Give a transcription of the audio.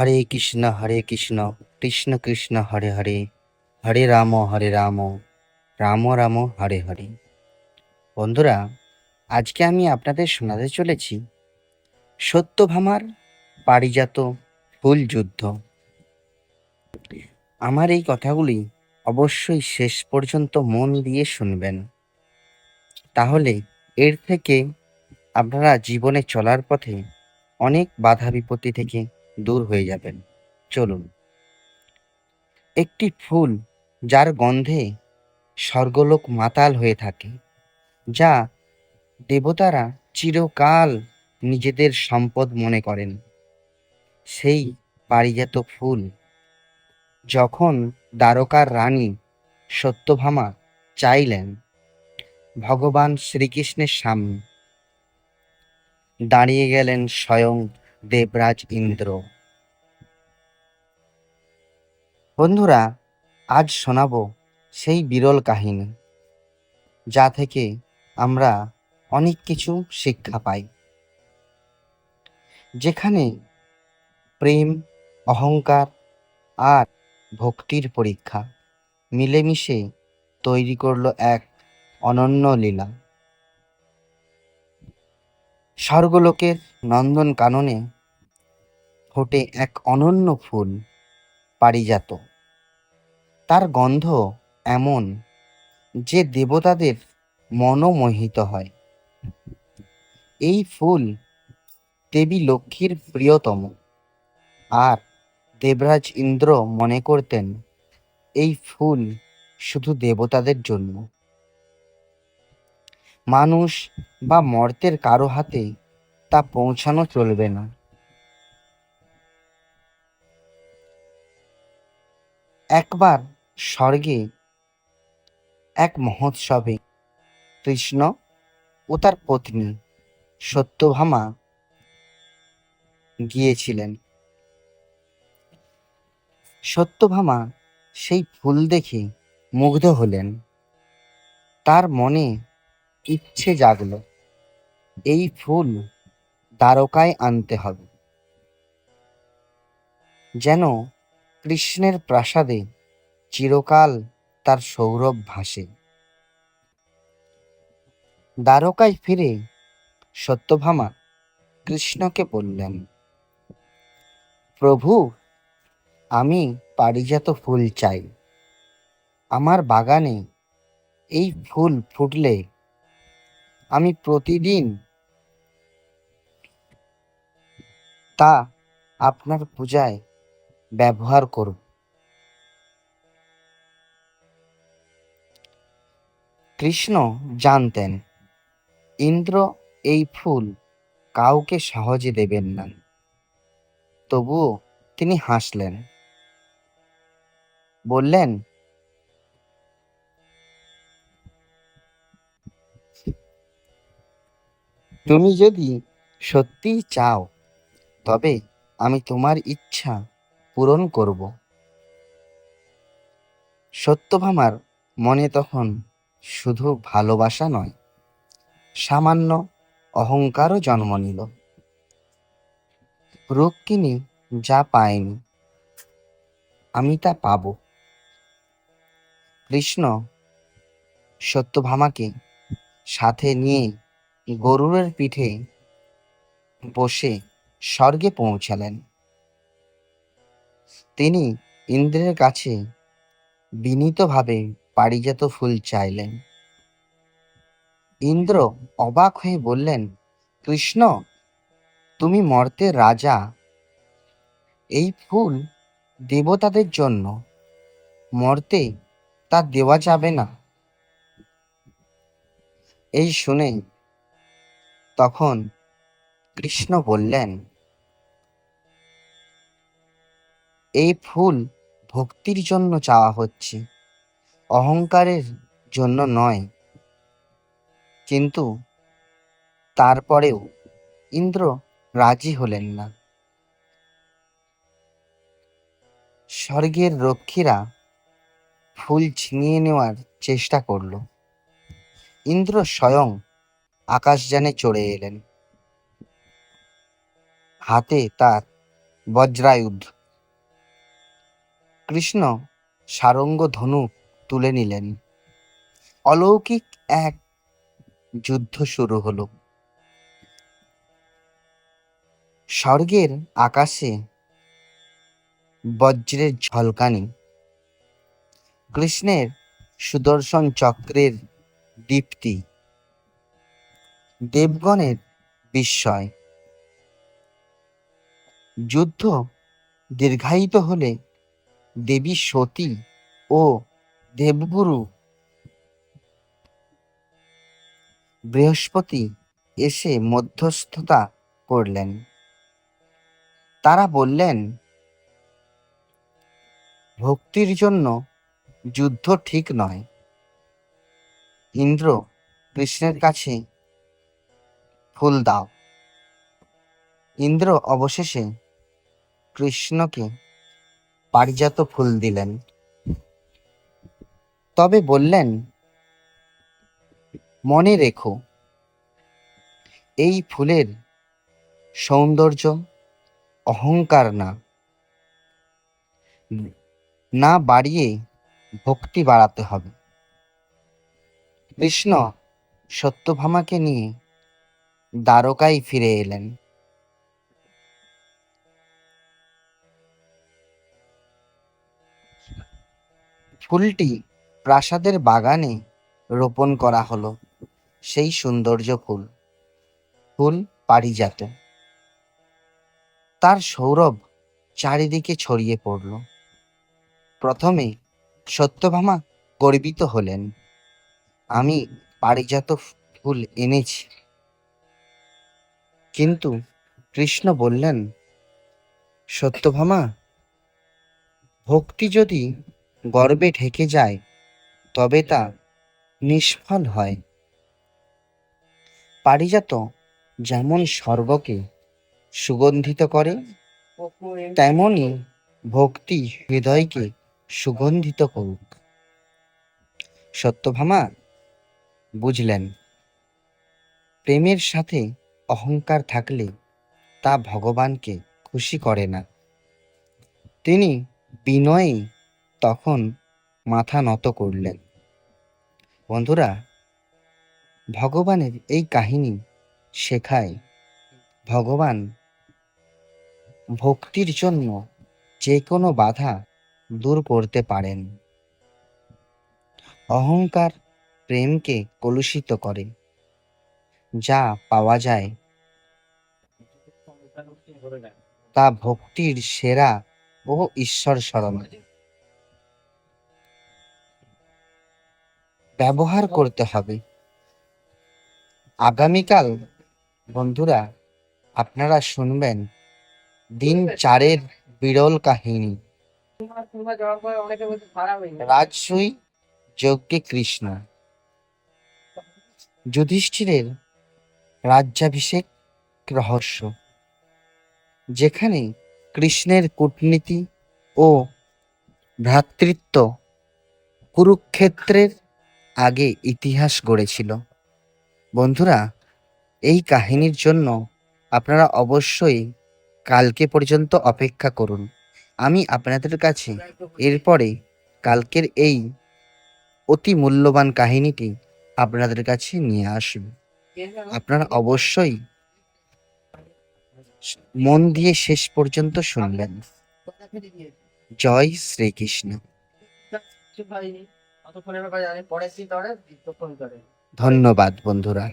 হরে কৃষ্ণ হরে কৃষ্ণ কৃষ্ণ কৃষ্ণ, হরে হরে। হরে রাম হরে রাম রাম রাম, হরে হরে। বন্ধুরা, আজকে আমি আপনাদের শোনাতে চলেছি সত্যভামার পারিজাত ফুল যুদ্ধ। আমার এই কথাগুলি অবশ্যই শেষ পর্যন্ত মন দিয়ে শুনবেন। তাহলে এর থেকে আপনারা জীবনে চলার পথে অনেক বাধা বিপত্তি থেকে দূর হয়ে যাবেন। চলুন। একটি ফুল যার গন্ধে স্বর্গলোক মাতাল হয়ে থাকে, যা দেবতারা চিরকাল নিজেদের সম্পদ মনে করেন। সেই পারিজাত ফুল যখন দ্বারকার রানী সত্যভামা চাইলেন ভগবান শ্রীকৃষ্ণের সামনে, দাঁড়িয়ে গেলেন স্বয়ং দেবরাজ ইন্দ্র। বন্ধুরা, আজ শোনাবো সেই বিরল কাহিনী, যা থেকে আমরা অনেক কিছু শিক্ষা পাই। যেখানে প্রেম, অহংকার আর ভক্তির পরীক্ষা মিলেমিশে তৈরি করল এক অনন্য লীলা। স্বর্গলোকের নন্দন কাননে ফোটে এক অনন্য ফুল পারিজাত। তার গন্ধ এমন যে দেবতাদের মনোমোহিত হয়। এই ফুল দেবী লক্ষ্মীর প্রিয়তম। আর দেবরাজ ইন্দ্র মনে করতেন, এই ফুল শুধু দেবতাদের জন্য। মানুষ বা মর্তের কারও হাতে তা পৌঁছানো চলবে না। একবার স্বর্গে এক মহোৎসবে কৃষ্ণ ও তার পত্নী সত্যভামা গিয়েছিলেন। সত্যভামা সেই ফুল দেখে মুগ্ধ হলেন। তার মনে ইচ্ছে জাগলো। এই ফুল দ্বারকায় আনতে হবে। যেন কৃষ্ণের প্রাসাদে চিরকাল তার সৌরভ ভাসে। দ্বারকায় ফিরে সত্যভামা কৃষ্ণকে বললেন, প্রভু, আমি পারিজাত ফুল চাই। আমার বাগানে এই ফুল ফুটলে আমি প্রতিদিন তা আপনার পূজায় ব্যবহার করব। কৃষ্ণ জানতেন, ইন্দ্র এই ফুল কাউকে সহজে দেবেন না। তবুও তিনি হাসলেন। বললেন তুমি যদি সত্যিই চাও, তবে আমি তোমার ইচ্ছা পূরণ করব। সত্যভামার মনে তখন শুধু ভালোবাসা নয়, সামান্য অহংকারও জন্ম নিল। রুক্মিণী যা পায়নি, আমি তা পাব। কৃষ্ণ সত্যভামাকে সাথে নিয়ে গরুরের পিঠে বসে স্বর্গে পৌঁছালেন। তিনি ইন্দ্রের কাছে বিনীতভাবে পারিজাত ফুল চাইলেন। ইন্দ্র অবাক হয়ে বললেন, কৃষ্ণ, তুমি মর্তের রাজা। এই ফুল দেবতাদের জন্য। মর্তে তা দেওয়া যাবে না এই শুনে তখন কৃষ্ণ বললেন এই ফুল ভক্তির জন্য চাওয়া হচ্ছে, অহংকারের জন্য নয়। কিন্তু তারপরেও ইন্দ্র রাজি হলেন না। স্বর্গের রক্ষীরা ফুল ছিনিয়ে নেওয়ার চেষ্টা করল। ইন্দ্র স্বয়ং আকাশযানে চড়ে এলেন। হাতে তার বজ্রায়ুধ। কৃষ্ণ সারঙ্গ ধনু তুলে নিলেন। অলৌকিক এক যুদ্ধ শুরু হলো। স্বর্গের আকাশে বজ্রের ঝলকানি। কৃষ্ণের সুদর্শন চক্রের দীপ্তি। দেবগণের বিস্ময়। যুদ্ধ দীর্ঘায়িত হলে দেবী সতী ও দেবগুরু বৃহস্পতি এসে মধ্যস্থতা করলেন। তারা বললেন, ভক্তির জন্য যুদ্ধ ঠিক নয়। ইন্দ্র কৃষ্ণের কাছে ফুল দাও। ইন্দ্র অবশেষে কৃষ্ণকে পারিজাত ফুল দিলেন। তবে বললেন, মনে রেখো, এই ফুলের সৌন্দর্য অহংকার না। না বাড়িয়ে ভক্তি বাড়াতে হবে। কৃষ্ণ সত্যভামাকে নিয়ে দ্বারকায় ফিরে এলেন। ফুলটি প্রাসাদের বাগানে রোপণ করা হলো, সেই সৌন্দর্য ফুল ফুল পারিজাত। তার সৌরভ চারিদিকে ছড়িয়ে পড়ল। প্রথমে সত্যভামা গর্বিত হলেন। আমি পারিজাত ফুল এনেছি। কিন্তু কৃষ্ণ বললেন সত্যভামা ভক্তি যদি গর্বে ঢেকে যায়, তবে তা নিষ্ফল হয়। পারিজাত যেমন স্বর্গকে সুগন্ধিত করে, তেমনি ভক্তি হৃদয়কে সুগন্ধিত করুক। সত্যভামা বুঝলেন। প্রেমের সাথে অহংকার থাকলে তা ভগবানকে খুশি করে না। তিনি বিনয়ে তখন মাথা নত করলেন। বন্ধুরা, ভগবানের এই কাহিনী শেখায় ভগবান ভক্তির জন্য যে কোনো বাধা দূর করতে পারেন। অহংকার প্রেমকে কলুষিত করে। যা পাওয়া যায় তা ভক্তির সেরা ও ঈশ্বর স্মরণ ব্যবহার করতে হবে। আগামীকাল বন্ধুরা আপনারা শুনবেন দিন চারের বিরল কাহিনী। রাজসুই যজ্ঞে কৃষ্ণ। যুধিষ্ঠিরের রাজ্যাভিষেক রহস্য। যেখানে কৃষ্ণের কূটনীতি ও ভ্রাতৃত্ব কুরুক্ষেত্রের আগে ইতিহাস গড়েছিল। বন্ধুরা, এই কাহিনীর জন্য আপনারা অবশ্যই কালকে পর্যন্ত অপেক্ষা করুন। আমি আপনাদের কাছে এরপরে কালকের এই অতি মূল্যবান কাহিনীটি আপনাদের কাছে নিয়ে আসব। আপনারা অবশ্যই মন দিয়ে শেষ পর্যন্ত শুনবেন। জয় শ্রীকৃষ্ণ। ধন্যবাদ বন্ধুরা।